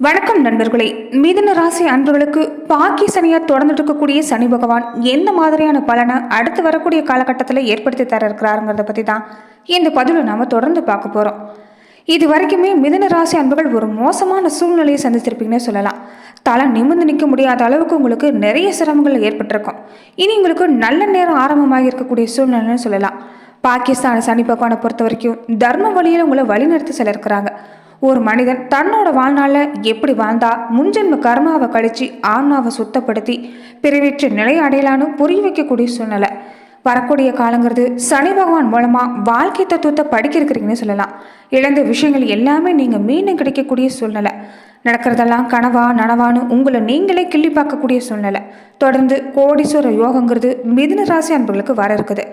வணக்கம் நண்பர்களே. மிதன ராசி அன்பர்களுக்கு பாக்கி சனியா தொடர்ந்துட்டு இருக்கக்கூடிய சனி பகவான் எந்த மாதிரியான பலனை அடுத்து வரக்கூடிய காலகட்டத்தில் ஏற்படுத்தி தர இருக்கிறாருங்கிறத பற்றி தான் இந்த பதிவில் நாம் தொடர்ந்து பார்க்க போகிறோம் இது வரைக்குமே மிதுன ராசி அன்புகள் ஒரு மோசமான சூழ்நிலையை சந்திச்சிருப்பீங்கன்னு சொல்லலாம். தலை நிமிர்ந்து நிற்க முடியாத அளவுக்கு உங்களுக்கு நிறைய சிரமங்கள் ஏற்பட்டிருக்கும். இனி உங்களுக்கு நல்ல நேரம் ஆரம்பமாக இருக்கக்கூடிய சூழ்நிலைன்னு சொல்லலாம். பாகிஸ்தான் சனி பகவானை பொறுத்த வரைக்கும் தர்ம வழியில் உங்களை வழிநடத்தி சில இருக்கிறாங்க ஒரு மனிதன் தன்னோட வாழ்நாளில் எப்படி வாழ்ந்தா முன்ஜென்ம கர்மாவை கழிச்சு ஆன்மாவை சுத்தப்படுத்தி பிறவேற்று நிலை அடையலான்னு புரிய வைக்கக்கூடிய சூழ்நிலை. வரக்கூடிய காலங்கிறது சனி பகவான் மூலமாக வாழ்க்கை தத்துவத்தை படிக்க இருக்கிறீங்கன்னு சொல்லலாம். இழந்த விஷயங்கள் எல்லாமே நீங்கள் மீண்டும் கிடைக்கக்கூடிய சூழ்நிலை. நடக்கிறதெல்லாம் கனவா நனவான்னு உங்களை நீங்களே கிள்ளி பார்க்கக்கூடிய சூழ்நிலை. தொடர்ந்து கோடீஸ்வர யோகங்கிறது மிதுன ராசி அன்பர்களுக்கு வர இருக்குது.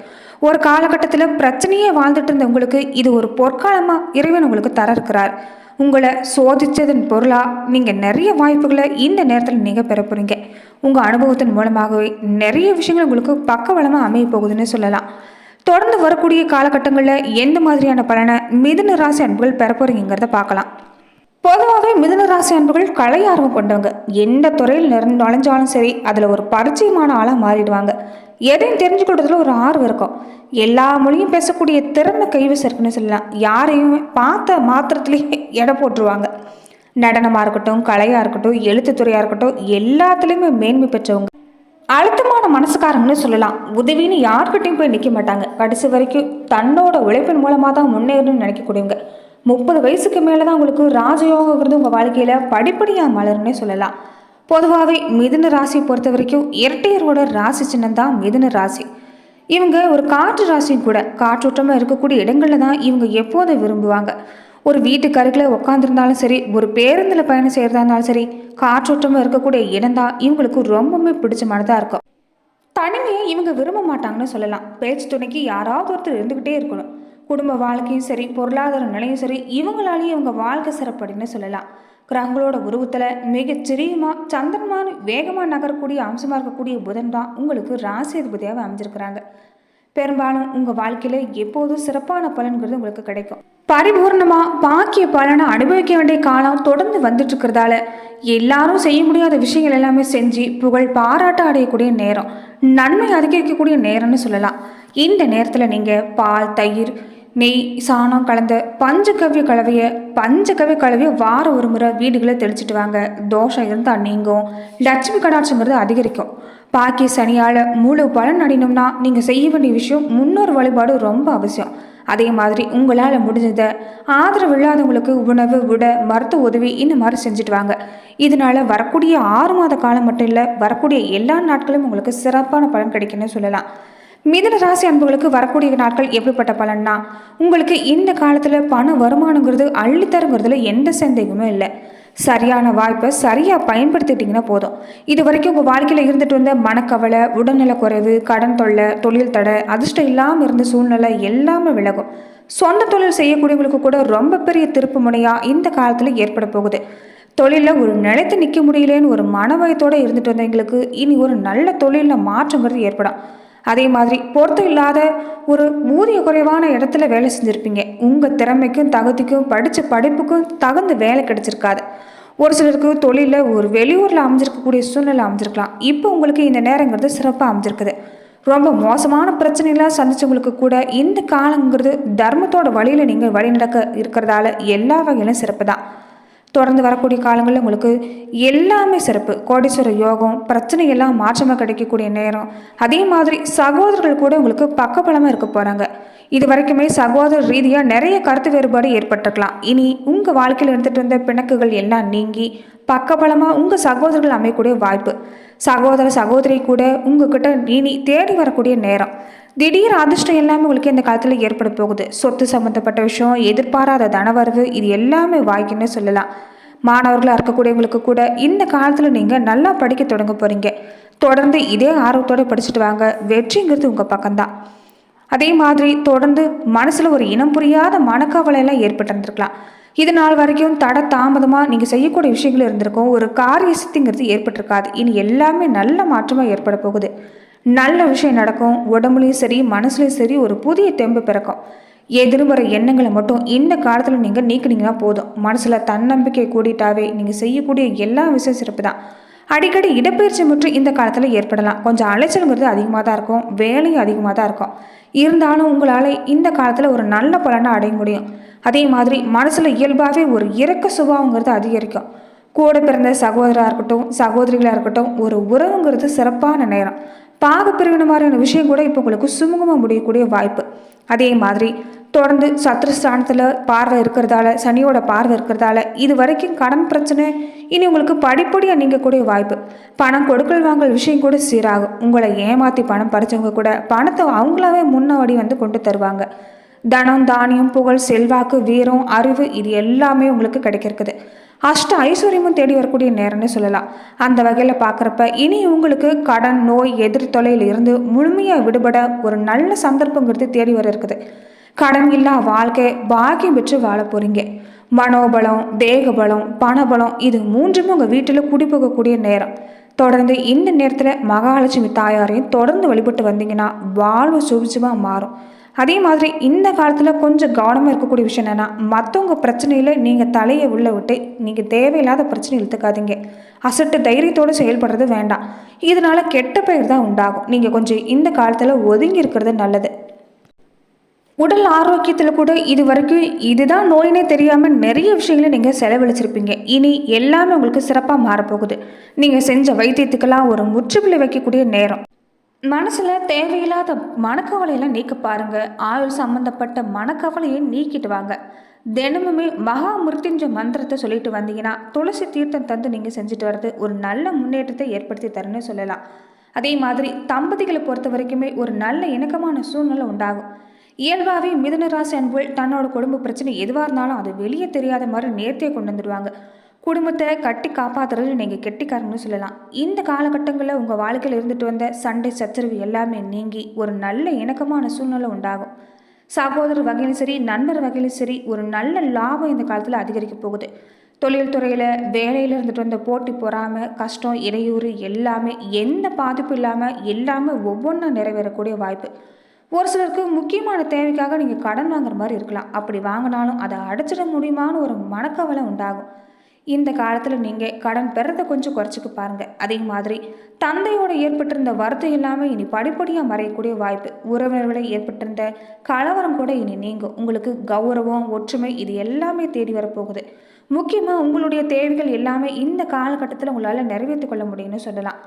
ஒரு காலகட்டத்தில் பிரச்சனையே வாழ்ந்துட்டு இருந்த உங்களுக்கு இது ஒரு பொற்காலமாக இறைவன் உங்களுக்கு தர இருக்கிறார். உங்களை சோதித்ததன் பொருளாக நீங்கள் நிறைய வாய்ப்புகளை இந்த நேரத்தில் நீங்கள் பெற போகிறீங்க உங்கள் அனுபவத்தின் மூலமாகவே நிறைய விஷயங்கள் உங்களுக்கு பக்கவளமாக அமைய போகுதுன்னு சொல்லலாம். தொடர்ந்து வரக்கூடிய காலகட்டங்களில் எந்த மாதிரியான பலனை மிதுன ராசி அன்புகள் பெற போகிறீங்கிறத பார்க்கலாம். பொதுவாகவே மிதுன ராசி அன்புகள் கலை ஆர்வம் கொண்டவங்க. எந்த துறையில் நிறந்து நுழைஞ்சாலும் சரி அதில் ஒரு பரிச்சயமான ஆளாக மாறிடுவாங்க. எதையும் தெரிஞ்சுக்கிட்டதுல ஒரு ஆர்வம் இருக்கும். எல்லா மொழியும் பேசக்கூடிய திறமை கைவசம் இருக்குன்னு சொல்லலாம். யாரையுமே பார்த்த மாத்திரத்துலேயே எடை போட்டுருவாங்க. நடனமாக இருக்கட்டும் கலையாக இருக்கட்டும் எழுத்துத்துறையாக இருக்கட்டும் எல்லாத்துலேயுமே மேன்மை பெற்றவங்க. அழுத்தமான மனசுக்காரங்கன்னு சொல்லலாம். உதவின்னு யார்கிட்டையும் போய் நிற்க மாட்டாங்க. கடைசி வரைக்கும் தன்னோட உழைப்பின் மூலமாக தான் முன்னேறணும்னு நினைக்கக்கூடியவங்க. முப்பது வயசுக்கு மேலே தான் உங்களுக்கு ராஜயோகங்கிறது உங்கள் வாழ்க்கையில் படிப்படியாக மலருன்னே சொல்லலாம். பொதுவாகவே மிதுன ராசி பொறுத்த வரைக்கும் இரட்டையரோட ராசி சின்னம் தான் மிதுன ராசி. இவங்க ஒரு காற்று ராசியும் கூட காற்றோட்டமாக இருக்கக்கூடிய இடங்களில் தான் இவங்க எப்போதும் விரும்புவாங்க. ஒரு வீட்டுக்கு அருகில் உட்காந்துருந்தாலும் சரி ஒரு பேருந்தில் பயணம் செய்கிறதா இருந்தாலும் சரி காற்றோட்டமாக இருக்கக்கூடிய இடம் தான் இவங்களுக்கு ரொம்பவுமே பிடிச்சமானதாக இருக்கும். தனிமையை இவங்க விரும்ப மாட்டாங்கன்னு சொல்லலாம். பேச்சு துணைக்கு யாராவது ஒருத்தர் இருந்துக்கிட்டே இருக்கணும். குடும்ப வாழ்க்கையும் சரி பொருளாதார நிலையும் சரி இவங்களாலேயும் இவங்க வாழ்க்கை சிறப்படின்னு சொல்லலாம். கிரகங்களோட உருவத்தில் மிகச்சிறியமாக சந்திரமான வேகமாக நகரக்கூடிய அம்சமாக இருக்கக்கூடிய புதன் தான் உங்களுக்கு ராசி அதிபதியாக அமைஞ்சிருக்கிறாங்க. பெரும்பாலும் உங்கள் வாழ்க்கையில் எப்போதும் சிறப்பான பலன்கிறது உங்களுக்கு கிடைக்கும். பரிபூர்ணமாக பாக்கிய பலனை அனுபவிக்க வேண்டிய காலம் தொடர்ந்து வந்துட்டு இருக்கிறதால எல்லாரும் செய்ய முடியாத விஷயங்கள் எல்லாமே செஞ்சு புகழ் பாராட்ட அடையக்கூடிய நேரம் நன்மை அதிகரிக்கக்கூடிய நேரம்னு சொல்லலாம். இந்த நேரத்தில் நீங்கள் பால் தயிர் நெய் சாணம் கலந்த பஞ்சகவ்ய கலவையை பஞ்சகவ்ய கலவையை வாரம் ஒரு முறை வீடுகளை தெளிச்சிட்டு வாங்க. தோஷம் இருந்தால் நீங்கும். லட்சுமி கடாட்சங்கிறது அதிகரிக்கும். பாக்கிய சனியால் முழு பலன் அடையணும்னா நீங்கள் செய்ய வேண்டிய விஷயம் முன்னோர் வழிபாடு ரொம்ப அவசியம். அதே மாதிரி உங்களால் முடிஞ்சதை ஆதரவு இல்லாதவங்களுக்கு உணவு விட மருத்துவ உதவி இந்த மாதிரி செஞ்சுட்டு வாங்க. இதனால வரக்கூடிய ஆறு மாத காலம் மட்டும் இல்லை வரக்கூடிய எல்லா நாட்களும் உங்களுக்கு சிறப்பான பலன் கிடைக்குன்னு சொல்லலாம். மிதன ராசி அன்புகளுக்கு வரக்கூடிய நாட்கள் எப்படிப்பட்ட பலன்னா உங்களுக்கு இந்த காலத்தில் பண வருமானங்கிறது அள்ளித்தருங்கிறதுல எந்த சந்தேகமும் இல்லை. சரியான வாய்ப்பை சரியாக பயன்படுத்திட்டிங்கன்னா போதும். இது வரைக்கும் உங்கள் வாழ்க்கையில் இருந்துட்டு வந்த மனக்கவலை உடல்நல குறைவு கடன் தொல்லை தொழில் தடை அதிர்ஷ்டம் இல்லாமல் இருந்த சூழ்நிலை எல்லாமே விலகும். சொந்த தொழில் செய்யக்கூடியவங்களுக்கு கூட ரொம்ப பெரிய திருப்பு முனையாக இந்த காலத்தில் ஏற்பட போகுது. தொழிலில் ஒரு நிலைத்து நிற்க முடியலன்னு ஒரு மனவயத்தோடு இருந்துட்டு வந்தவங்களுக்கு இனி ஒரு நல்ல தொழிலில் மாற்றங்கிறது ஏற்படும். அதே மாதிரி பொருத்தம் இல்லாத ஒரு ஊதிய குறைவான இடத்துல வேலை செஞ்சுருப்பீங்க. உங்கள் திறமைக்கும் தகுதிக்கும் படித்த படிப்புக்கும் தகுந்த வேலை கிடைச்சிருக்காது. ஒரு சிலருக்கு தொழிலில் ஒரு வெளியூரில் அமைஞ்சிருக்கக்கூடிய சூழ்நிலை அமைஞ்சிருக்கலாம். இப்போ உங்களுக்கு இந்த நேரங்கிறது சிறப்பாக அமைஞ்சிருக்குது. ரொம்ப மோசமான பிரச்சனைலாம் சந்திச்சவங்களுக்கு கூட இந்த காலங்கிறது தர்மத்தோட வழியில் நீங்கள் வழிநடக்க இருக்கிறதால எல்லா வகையிலும் சிறப்பு தான் தொடர்ந்து வரக்கூடிய காலங்களில் உங்களுக்கு எல்லாமே சிறப்பு. கோடீஸ்வர யோகம் பிரச்சனை எல்லாம் மாற்றமாக கிடைக்கக்கூடிய நேரம். அதே மாதிரி சகோதரர்கள் கூட உங்களுக்கு பக்கபலமாக இருக்க போகிறாங்க இது வரைக்குமே சகோதர ரீதியாக நிறைய கருத்து வேறுபாடு ஏற்பட்டிருக்கலாம். இனி உங்கள் வாழ்க்கையில் இருந்துட்டு இருந்த பிணக்குகள் எல்லாம் நீங்கி பக்கபலமாக உங்கள் சகோதரர்கள் அமையக்கூடிய வாய்ப்பு. சகோதர சகோதரி கூட உங்ககிட்ட இனி தேடி வரக்கூடிய நேரம். திடீர் அதிர்ஷ்டம் எல்லாமே உங்களுக்கு இந்த காலத்தில் ஏற்பட போகுது. சொத்து சம்மந்தப்பட்ட விஷயம் எதிர்பாராத தனவரவு இது எல்லாமே வாய்க்குன்னு சொல்லலாம். மாணவர்களாக இருக்கக்கூடியவங்களுக்கு கூட இந்த காலத்தில் நீங்கள் நல்லா படிக்க தொடங்க போகிறீங்க தொடர்ந்து இதே ஆர்வத்தோடு படிச்சுட்டு வாங்க. வெற்றிங்கிறது உங்கள் பக்கம்தான். அதே மாதிரி தொடர்ந்து மனசில் ஒரு இனம் புரியாத மனக்கவலையெல்லாம் ஏற்பட்டிருந்துருக்கலாம் இது நாள் வரைக்கும் தட தாமதமாக நீங்கள் செய்யக்கூடிய விஷயங்கள் இருந்திருக்கும். ஒரு காரிய சித்திங்கிறது ஏற்பட்டிருக்காது. இனி எல்லாமே நல்ல மாற்றமாக ஏற்பட போகுது. நல்ல விஷயம் நடக்கும் உடம்புலையும் சரி மனசுலையும் சரி ஒரு புதிய தெம்பு பிறக்கும். எதிர்வர எண்ணங்களை மட்டும் இந்த காலத்தில் நீங்கள் நீக்கினீங்கன்னா போதும். மனசில் தன்னம்பிக்கை கூடிட்டாவே நீங்கள் செய்யக்கூடிய எல்லா விஷயம் சிறப்பு தான் அடிக்கடி இடப்பெயர்ச்சி மற்றும் இந்த காலத்தில் ஏற்படலாம். கொஞ்சம் அலைச்சலுங்கிறது அதிகமாக தான் இருக்கும். வேலையும் அதிகமாக தான் இருக்கும். இருந்தாலும் உங்களால் இந்த காலத்தில் ஒரு நல்ல பலனை அடைய முடியும். அதே மாதிரி மனசில் இயல்பாகவே ஒரு இறக்க சுபாவங்கிறது அதிகரிக்கும். கூட பிறந்த சகோதராக இருக்கட்டும் சகோதரிகளாக இருக்கட்டும் ஒரு உறவுங்கிறது சிறப்பான நேரம். பாக பிரிவின மாதிரியான விஷயம் கூட இப்போ உங்களுக்கு சுமூகமாக முடியக்கூடிய வாய்ப்பு. அதே மாதிரி தொடர்ந்து சத்ருஸ்தானத்தில் பார்வை இருக்கிறதால சனியோட பார்வை இருக்கிறதால இது வரைக்கும் கடன் பிரச்சனை இனி உங்களுக்கு படிப்படியாக நீங்கக்கூடிய வாய்ப்பு. பணம் கொடுக்கல் வாங்கல் விஷயம் கூட சீராகும். உங்களை ஏமாற்றி பணம் பறிச்சவங்க கூட பணத்தை அவங்களாவே முன்னாடி வந்து கொண்டு தருவாங்க. தனம் தானியம் புகழ் செல்வாக்கு வீரம் அறிவு இது எல்லாமே உங்களுக்கு கிடைக்கிருக்குது அஷ்ட ஐஸ்வர்யமும் தேடி வரக்கூடிய நேரம்னு சொல்லலாம். அந்த வகையில் பார்க்குறப்ப இனி உங்களுக்கு கடன் நோய் எதிர்த்தொலையில் இருந்து முழுமையாக விடுபட ஒரு நல்ல சந்தர்ப்பங்கிறது தேடி வர இருக்குது. கடன் இல்லா வாழ்க்கை பாக்கியம் பெற்று வாழ போகிறீங்க மனோபலம் தேகபலம் பணபலம் இது மூன்றுமே உங்கள் வீட்டில் குடிபோகக்கூடிய நேரம். தொடர்ந்து இந்த நேரத்தில் மகாலட்சுமி தாயாரையும் தொடர்ந்து வழிபட்டு வந்தீங்கன்னா வாழ்வு சுபிச்சமாக மாறும். அதே மாதிரி இந்த காலத்தில் கொஞ்சம் கவனமாக இருக்கக்கூடிய விஷயம் என்னென்னா மற்றவங்க பிரச்சனையில் நீங்கள் தலையை உள்ள விட்டு நீங்கள் தேவையில்லாத பிரச்சனை இழுத்துக்காதீங்க. அசட்டு தைரியத்தோடு செயல்படுறது வேண்டாம். இதனால் கெட்ட பெயர் தான் உண்டாகும். நீங்கள் கொஞ்சம் இந்த காலத்தில் ஒதுங்கி இருக்கிறது நல்லது. உடல் ஆரோக்கியத்தில் கூட இது வரைக்கும் இதுதான் நோயினே தெரியாமல் நிறைய விஷயங்களை நீங்கள் செலவழிச்சிருப்பீங்க. இனி எல்லாமே உங்களுக்கு சிறப்பாக மாறப்போகுது. நீங்கள் செஞ்ச வைத்தியத்துக்கெல்லாம் ஒரு முற்றுப்புள்ளி வைக்கக்கூடிய நேரம். மனசில் தேவையில்லாத மனக்கவலையெல்லாம் நீக்க பாருங்க. ஆயுள் சம்மந்தப்பட்ட மனக்கவலையை நீக்கிட்டு வாங்க தினமுமே மகா மிருத்யுஞ்ச மந்திரத்தை சொல்லிட்டு வந்தீங்கன்னா துளசி தீர்த்தம் தந்து நீங்கள் செஞ்சுட்டு வர்றது ஒரு நல்ல முன்னேற்றத்தை ஏற்படுத்தி தரணும்னு சொல்லலாம். அதே மாதிரி தம்பதிகளை பொறுத்த வரைக்குமே ஒரு நல்ல இணக்கமான சூழ்நிலை உண்டாகும். இயல்பாகவே மிதுனராசி அன்புகள் தன்னோட குடும்ப பிரச்சனை எதுவாக இருந்தாலும் அது வெளியே தெரியாத மாதிரி நேர்த்தியை கொண்டு வந்துடுவாங்க. குடும்பத்தை கட்டி காப்பாற்றுறது நீங்கள் கெட்டிக்காரங்கன்னு சொல்லலாம். இந்த காலகட்டங்களில் உங்கள் வாழ்க்கையில் இருந்துட்டு வந்த சண்டை சச்சரவு எல்லாமே நீங்கி ஒரு நல்ல இணக்கமான சூழ்நிலை உண்டாகும். சகோதரர் வகையிலும் சரி நண்பர் வகையிலும் சரி ஒரு நல்ல லாபம் இந்த காலத்தில் அதிகரிக்க போகுது. தொழில் துறையில் வேலையில் இருந்துட்டு வந்த போட்டி பொறாமல் கஷ்டம் இடையூறு எல்லாமே எந்த பாதிப்பும் இல்லாமல் எல்லாமே ஒவ்வொன்றா நிறைவேறக்கூடிய வாய்ப்பு. ஒரு சிலருக்கு முக்கியமான தேவைக்காக நீங்கள் கடன் வாங்குற மாதிரி இருக்கலாம். அப்படி வாங்கினாலும் அதை அடைச்சிட முடியுமான்னு ஒரு மனக்கவலை உண்டாகும். இந்த காலத்தில் நீங்கள் கடன் பெறதை கொஞ்சம் குறைச்சிக்க பாருங்கள் அதே மாதிரி தந்தையோட ஏற்பட்டிருந்த வருத்தம் இல்லாமல் இனி படிப்படியாக மறையக்கூடிய வாய்ப்பு உறவினர்களை ஏற்பட்டிருந்த கலவரம் கூட இனி நீங்கும். உங்களுக்கு கௌரவம் ஒற்றுமை இது எல்லாமே தேடி வரப்போகுது. முக்கியமாக உங்களுடைய தேவைகள் எல்லாமே இந்த காலகட்டத்தில் உங்களால் நிறைவேற்றி கொள்ள முடியும்னு சொல்லலாம்.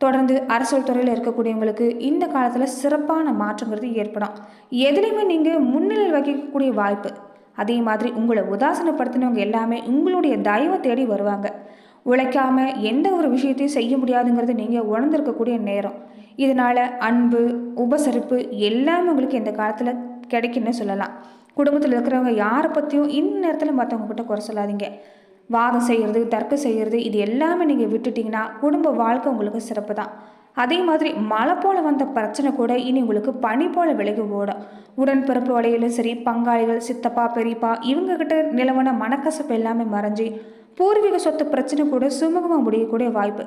தொடர்ந்து அரசியல் துறையில் இருக்கக்கூடியவங்களுக்கு இந்த காலத்தில் சிறப்பான மாற்றங்கிறது ஏற்படும். எதுலேயுமே நீங்கள் முன்னிலை வகிக்கக்கூடிய வாய்ப்பு அதே மாதிரி உங்களை உதாசனப்படுத்தினவங்க எல்லாமே உங்களுடைய தயவை தேடி வருவாங்க. உழைக்காம எந்த ஒரு விஷயத்தையும் செய்ய முடியாதுங்கிறது நீங்கள் உணர்ந்திருக்கக்கூடிய நேரம். இதனால் அன்பு உபசரிப்பு எல்லாமே உங்களுக்கு இந்த காலத்தில் கிடைக்குன்னு சொல்லலாம். குடும்பத்தில் இருக்கிறவங்க யாரை பற்றியும் இந்த நேரத்தில் மற்றவங்க கிட்ட குறை சொல்லாதீங்க. வாதம் செய்கிறது தர்க்கம் செய்கிறது இது எல்லாமே நீங்கள் விட்டுட்டிங்கன்னா குடும்ப வாழ்க்கை உங்களுக்கு சிறப்பு தான் அதே மாதிரி மழை போல் வந்த பிரச்சனை கூட இனி உங்களுக்கு பனி போல் விலகி ஓடும் உடன்பிறப்பு வலையிலும் சரி பங்காளிகள் சித்தப்பா பெரியப்பா இவங்ககிட்ட நிலவன மனக்கசப்பு எல்லாமே மறைஞ்சி பூர்வீக சொத்து பிரச்சனை கூட சுமூகமாக முடியக்கூடிய வாய்ப்பு.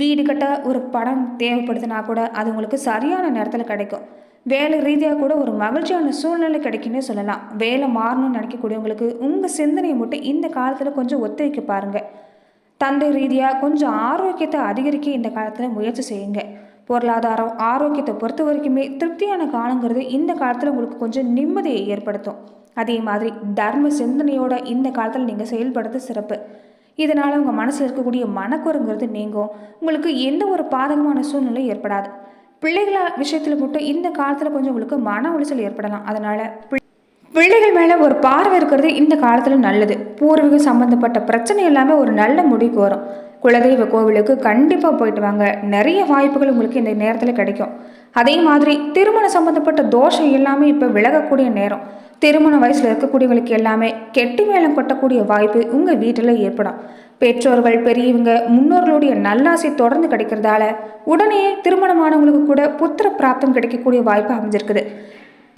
வீடு கட்ட ஒரு படம் தேவைப்படுதுனா கூட அது உங்களுக்கு சரியான நேரத்தில் கிடைக்கும். வேலை ரீதியாக கூட ஒரு மகிழ்ச்சியான சூழ்நிலை கிடைக்குன்னே சொல்லலாம். வேலை மாறணும்னு நினைக்கக்கூடியவங்களுக்கு உங்கள் சிந்தனையை மட்டும் இந்த காலத்தில் கொஞ்சம் ஒத்துழைக்க பாருங்கள் தந்தை ரீதியாக கொஞ்சம் ஆரோக்கியத்தை அதிகரிக்க இந்த காலத்தில் முயற்சி செய்யுங்க. பொருளாதாரம் ஆரோக்கியத்தை பொறுத்த வரைக்குமே திருப்தியான காலங்கிறது இந்த காலத்தில் உங்களுக்கு கொஞ்சம் நிம்மதியை ஏற்படுத்தும். அதே மாதிரி தர்ம சிந்தனையோட இந்த காலத்தில் நீங்கள் செயல்படுறது சிறப்பு. இதனால் உங்கள் மனசில் இருக்கக்கூடிய மனக்குறங்கிறது நீங்கும். உங்களுக்கு எந்த ஒரு பாதகமான சூழ்நிலை ஏற்படாது. பிள்ளைகள விஷயத்தில் மட்டும் இந்த காலத்தில் கொஞ்சம் உங்களுக்கு மன உளைச்சல் ஏற்படலாம். அதனால் பிள்ளைகள் மேலே ஒரு பார்வை இருக்கிறது இந்த காலத்தில் நல்லது. பூர்வீகம் சம்மந்தப்பட்ட பிரச்சனை எல்லாமே ஒரு நல்ல முடிவுக்கு வரும். குலதெய்வ கோவிலுக்கு கண்டிப்பாக போயிட்டு வாங்க. நிறைய வாய்ப்புகள் உங்களுக்கு இந்த நேரத்தில் கிடைக்கும். அதே மாதிரி திருமணம் சம்மந்தப்பட்ட தோஷம் எல்லாமே இப்போ விலகக்கூடிய நேரம். திருமண வயசில் இருக்கக்கூடியவங்களுக்கு எல்லாமே கெட்டி மேளம் கொட்டக்கூடிய வாய்ப்பு உங்கள் வீட்டில் ஏற்படும். பெற்றோர்கள் பெரியவங்க முன்னோர்களுடைய நல்லாசை தொடர்ந்து கிடைக்கிறதால உடனே திருமணமானவங்களுக்கு கூட புத்திர பிராப்தம் கிடைக்கக்கூடிய வாய்ப்பு அமைஞ்சிருக்குது.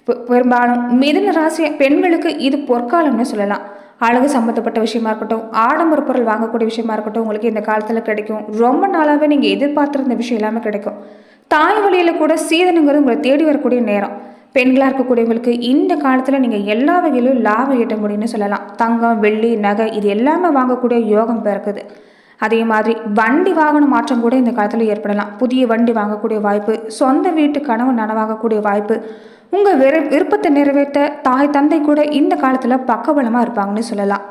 பெரும்பாலும் மிதன ராசி பெண்களுக்கு இது பொற்காலம்னு சொல்லலாம். அழகு சம்மந்தப்பட்ட விஷயமா இருக்கட்டும் ஆடம்பர பொருள் வாங்கக்கூடிய விஷயமா இருக்கட்டும் உங்களுக்கு இந்த காலத்தில் கிடைக்கும். ரொம்ப நாளாகவே நீங்கள் எதிர்பார்த்துருந்த விஷயம் எல்லாமே கிடைக்கும். தாய் வழியில் கூட சீதனங்கிறது உங்களை தேடி வரக்கூடிய நேரம். பெண்களாக இருக்கக்கூடியவங்களுக்கு இந்த காலத்தில் நீங்கள் எல்லா வகையிலும் லாபம் ஈட்ட முடியும்னு சொல்லலாம். தங்கம் வெள்ளி நகை இது எல்லாமே வாங்கக்கூடிய யோகம் பிறக்குது. அதே மாதிரி வண்டி வாகன மாற்றம் கூட இந்த காலத்தில் ஏற்படலாம். புதிய வண்டி வாங்கக்கூடிய வாய்ப்பு சொந்த வீட்டு கனவு நனவாகக்கூடிய வாய்ப்பு உங்கள் விரு விருப்பத்தை நிறைவேற்ற தாய் தந்தை கூட இந்த காலத்தில் பக்கபலமாக இருப்பாங்கன்னு சொல்லலாம்.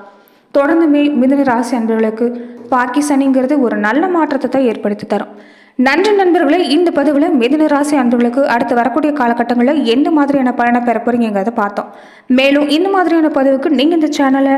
தொடர்ந்துமே மிதன ராசி அன்பர்களுக்கு பாகிஸ்தானிங்கிறது ஒரு நல்ல மாற்றத்தை தான் ஏற்படுத்தி தரும். நன்றி நண்பர்களே இந்த பதிவில் மிதன ராசி அன்பர்களுக்கு அடுத்து வரக்கூடிய காலகட்டங்களில் எந்த மாதிரியான பலனை பெற போகிறீங்கிறத பார்த்தோம். மேலும் இந்த மாதிரியான பதிவுக்கு நீங்கள் இந்த சேனலை